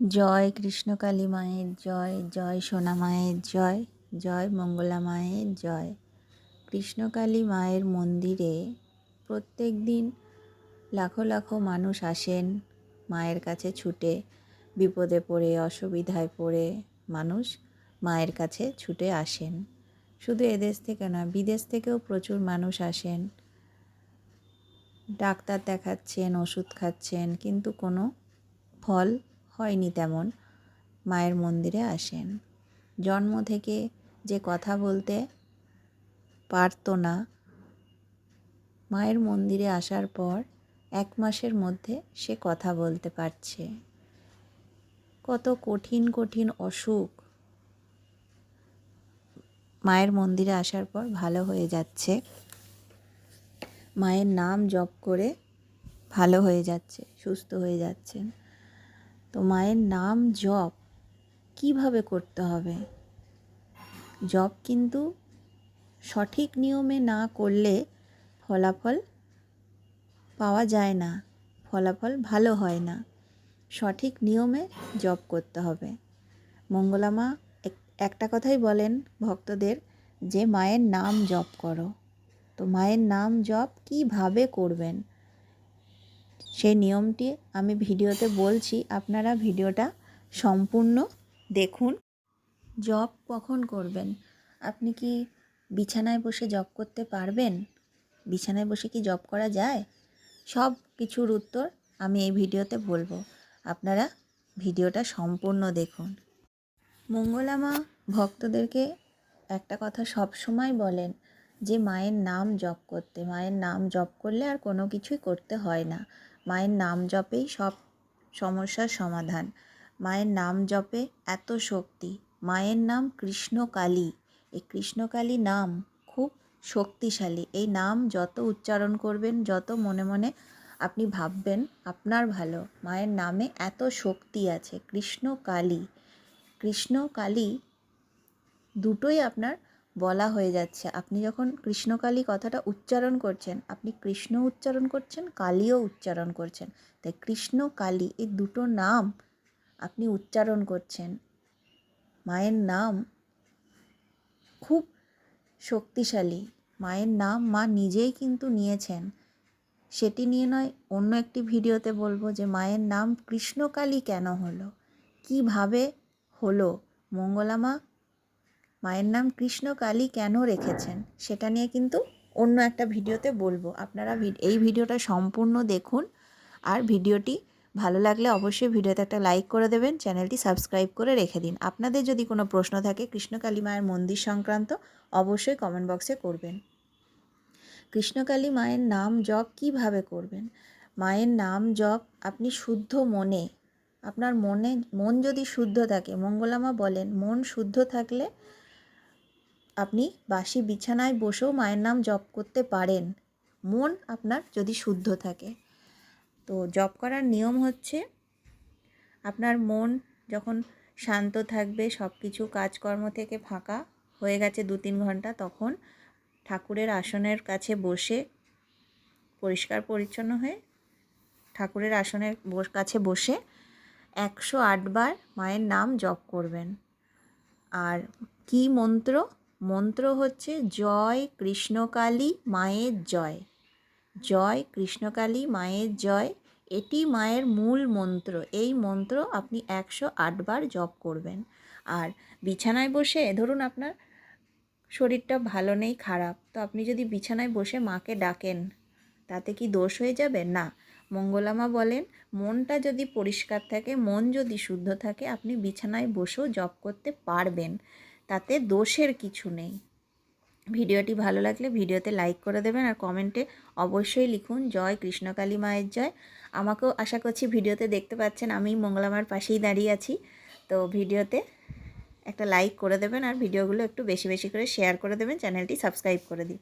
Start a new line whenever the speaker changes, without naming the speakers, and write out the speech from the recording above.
জয় কৃষ্ণকালী মায়ের জয় জয় সোনা মায়ের জয় জয় মঙ্গলা মায়ের জয়। কৃষ্ণকালী মায়ের মন্দিরে প্রত্যেক দিন লাখো লাখো মানুষ আসেন, মায়ের কাছে ছুটে বিপদে পড়ে, অসুবিধায় পড়ে মানুষ মায়ের কাছে ছুটে আসেন। শুধু এদেশ থেকে নয়, বিদেশ থেকেও প্রচুর মানুষ আসেন। ডাক্তার দেখাচ্ছেন, ওষুধ খাচ্ছেন, কিন্তু কোনো ফল হয়নি তেমন। মায়ের মন্দিরে আসেন। জন্ম থেকে যে কথা বলতে পারতো না, মায়ের মন্দিরে আসার পর এক মাসের মধ্যে সে কথা বলতে পারছে। কত কঠিন কঠিন অসুখ। মায়ের মন্দিরে আসার পর ভালো হয়ে যাচ্ছে। মায়ের নাম জপ করে ভালো হয়ে যাচ্ছে, সুস্থ হয়ে যাচ্ছেন। তো মায়ের নাম জপ কীভাবে করতে হবে? জপ কিন্তু সঠিক নিয়মে না করলে ফলাফল পাওয়া যায় না, ফলাফল ভালো হয় না। সঠিক নিয়মে জপ করতে হবে। মঙ্গলামা একটা কথাই বলেন ভক্তদের যে মায়ের নাম জপ করো। তো মায়ের নাম জপ কীভাবে করবেন? সেই নিয়মটি আমি ভিডিওতে বলছি, আপনারা ভিডিওটা সম্পূর্ণ দেখুন। জব কখন করবেন? আপনি কি বিছানায় বসে জব করতে পারবেন? বিছানায় বসে কি জব করা যায়? সব কিছুর উত্তর আমি এই ভিডিওতে বলব। আপনারা ভিডিওটা সম্পূর্ণ দেখুন। মঙ্গলামা ভক্তদেরকে একটা কথা সব সময় বলেন যে মায়ের নাম জপ করতে, মায়ের নাম জপ করলে আর কোনো কিছুই করতে হয় না। মায়ের নাম জপেই সব সমস্যার সমাধান। মায়ের নাম জপে এত শক্তি। মায়ের নাম কৃষ্ণকালী। এই কৃষ্ণকালী নাম খুব শক্তিশালী। এই নাম যত উচ্চারণ করবেন, যত মনে মনে আপনি ভাববেন, আপনার ভালো। মায়ের নামে এত শক্তি আছে, কৃষ্ণকালী। কৃষ্ণকালী দুটোই আপনার বলা হয়ে যাচ্ছে। আপনি যখন কৃষ্ণকালী কথাটা উচ্চারণ করছেন, আপনি কৃষ্ণ উচ্চারণ করছেন, কালীও উচ্চারণ করছেন। তাই কৃষ্ণ, কালী এই দুটো নাম আপনি উচ্চারণ করছেন। মায়ের নাম খুব শক্তিশালী। মায়ের নাম মা নিজেই কিন্তু নিয়েছেন। সেটি নিয়ে নয়, অন্য একটি ভিডিওতে বলব যে মায়ের নাম কৃষ্ণকালী কেন হলো? কীভাবে হলো? মঙ্গলামা মায়ের নাম কৃষ্ণকালী কেন রেখেছেন, সেটা নিয়ে কিন্তু অন্য একটা ভিডিওতে বলব। আপনারা এই ভিডিওটা সম্পূর্ণ দেখুন। আর ভিডিওটি ভালো লাগলে অবশ্যই ভিডিওতে একটা লাইক করে দেবেন, চ্যানেলটি সাবস্ক্রাইব করে রেখে দিন। আপনাদের যদি কোনো প্রশ্ন থাকে কৃষ্ণকালী মায়ের মন্দির সংক্রান্ত, অবশ্যই কমেন্ট বক্সে করবেন। কৃষ্ণকালী মায়ের নাম জপ কীভাবে করবেন? মায়ের নাম জপ আপনি শুদ্ধ মনে, আপনার মনে, মন যদি শুদ্ধ থাকে, মঙ্গলামা বলেন, মন শুদ্ধ থাকলে আপনি বাসি বিছানায় বসেও মায়ের নাম জপ করতে পারেন। মন আপনার যদি শুদ্ধ থাকে। তো জপ করার নিয়ম হচ্ছে, আপনার মন যখন শান্ত থাকবে সব কিছু কাজকর্ম থেকে ফাঁকা হয়ে গেছে দু তিন ঘণ্টা, তখন ঠাকুরের আসনের কাছে বসে পরিষ্কার পরিচ্ছন্ন হয়ে ঠাকুরের আসনের কাছে বসে একশো আটবার মায়ের নাম জপ করবেন। আর কি মন্ত্র মন্ত্র হচ্ছে জয় কৃষ্ণকালী মায়ের জয়। জয় কৃষ্ণকালী মায়ের জয়, এটি মায়ের মূল মন্ত্র। এই মন্ত্র আপনি একশো আটবার জপ করবেন। আর বিছানায় বসে, ধরুন আপনার শরীরটা ভালো নেই, খারাপ, তো আপনি যদি বিছানায় বসে মাকে ডাকেন, তাতে কি দোষ হয়ে যাবে? না। মঙ্গলামা বলেন, মনটা যদি পরিষ্কার থাকে, মন যদি শুদ্ধ থাকে, আপনি বিছানায় বসেও জপ করতে পারবেন। তাতে দোষের কিছু নেই। ভিডিওটি ভালো লাগলে ভিডিওতে লাইক করে দেবেন আর কমেন্টে অবশ্যই লিখুন, জয় কৃষ্ণকালী মায়ের জয়। আমাকেও আশা করছি ভিডিওতে দেখতে পাচ্ছেন, আমি মঙ্গলামার পাশেই দাঁড়িয়ে আছি। তো ভিডিওতে একটা লাইক করে দেবেন আর ভিডিওগুলো একটু বেশি বেশি করে শেয়ার করে দেবেন, চ্যানেলটি সাবস্ক্রাইব করে দিন।